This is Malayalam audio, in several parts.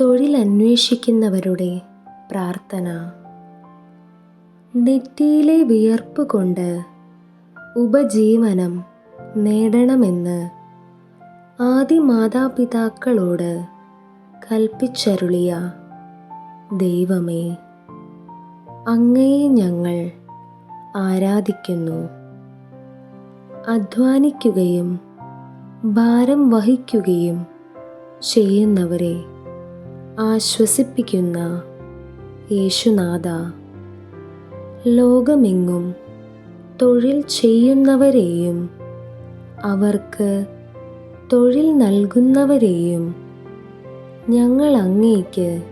തൊഴിലന്വേഷിക്കുന്നവരുടെ പ്രാർത്ഥന. നെറ്റിയിലെ വിയർപ്പ് കൊണ്ട് ഉപജീവനം നേടണമെന്ന് ആദിമാതാപിതാക്കളോട് കൽപ്പിച്ചരുളിയ ദൈവമേ അങ്ങയെ ഞങ്ങൾ ആരാധിക്കുന്നു. അധ്വാനിക്കുകയും ഭാരം വഹിക്കുകയും ചെയ്യുന്നവരെ ആശ്വസിപ്പിക്കുന്ന യേശുനാഥ. ലോകമെങ്ങും തൊഴിൽ ചെയ്യുന്നവരെയും അവർക്ക് തൊഴിൽ നൽകുന്നവരെയും ഞങ്ങൾ അങ്ങേക്ക്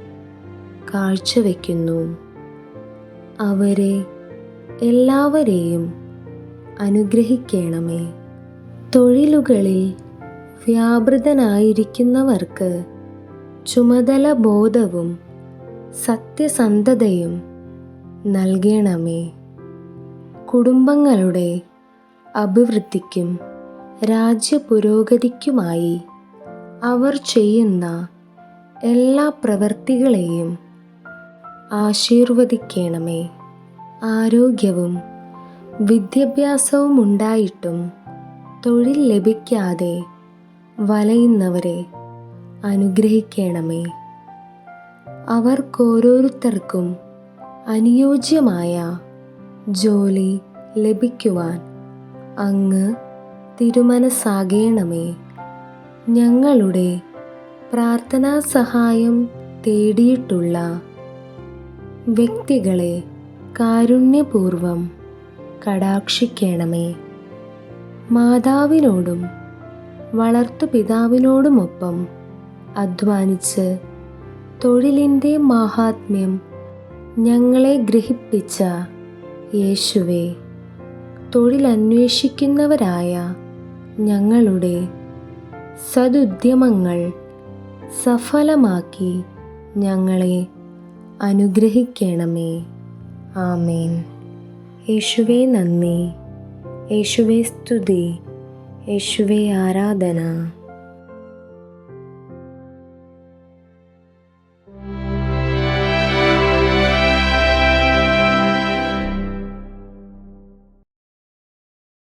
കാഴ്ചവെക്കുന്നു. അവരെ എല്ലാവരെയും അനുഗ്രഹിക്കണമേ. തൊഴിലുകളിൽ വ്യാപൃതനായിരിക്കുന്നവർക്ക് ചുമതല ബോധവും സത്യസന്ധതയും നൽകണമേ. കുടുംബങ്ങളുടെ അഭിവൃദ്ധിക്കും രാജ്യപുരോഗതിക്കുമായി അവർ ചെയ്യുന്ന എല്ലാ പ്രവൃത്തികളെയും ആശീർവദിക്കണമേ. ആരോഗ്യവും വിദ്യാഭ്യാസവും ഉണ്ടായിട്ടും തൊഴിൽ ലഭിക്കാതെ വലയുന്നവരെ അനുഗ്രഹിക്കണമേ. അവർക്കോരോരുത്തർക്കും അനുയോജ്യമായ ജോലി ലഭിക്കുവാൻ അങ്ങ് തിരുമനസ്സാകേണമേ. ഞങ്ങളുടെ പ്രാർത്ഥനാ സഹായം തേടിയിട്ടുള്ള വ്യക്തികളെ കാരുണ്യപൂർവം കടാക്ഷിക്കണമേ. മാതാവിനോടും വളർത്തുപിതാവിനോടുമൊപ്പം അധ്വാനിച്ച് തൊഴിലിന്റെ മാഹാത്മ്യം ഞങ്ങളെ ഗ്രഹിപ്പിച്ച യേശുവെ തൊഴിലന്വേഷിക്കുന്നവരായ ഞങ്ങളുടെ സദുദ്യമങ്ങൾ സഫലമാക്കി ഞങ്ങളെ അനുഗ്രഹിക്കണമേ. ആമേൻ. യേശുവേ നന്ദി. യേശുവേ സ്തുതി. യേശുവേ ആരാധന.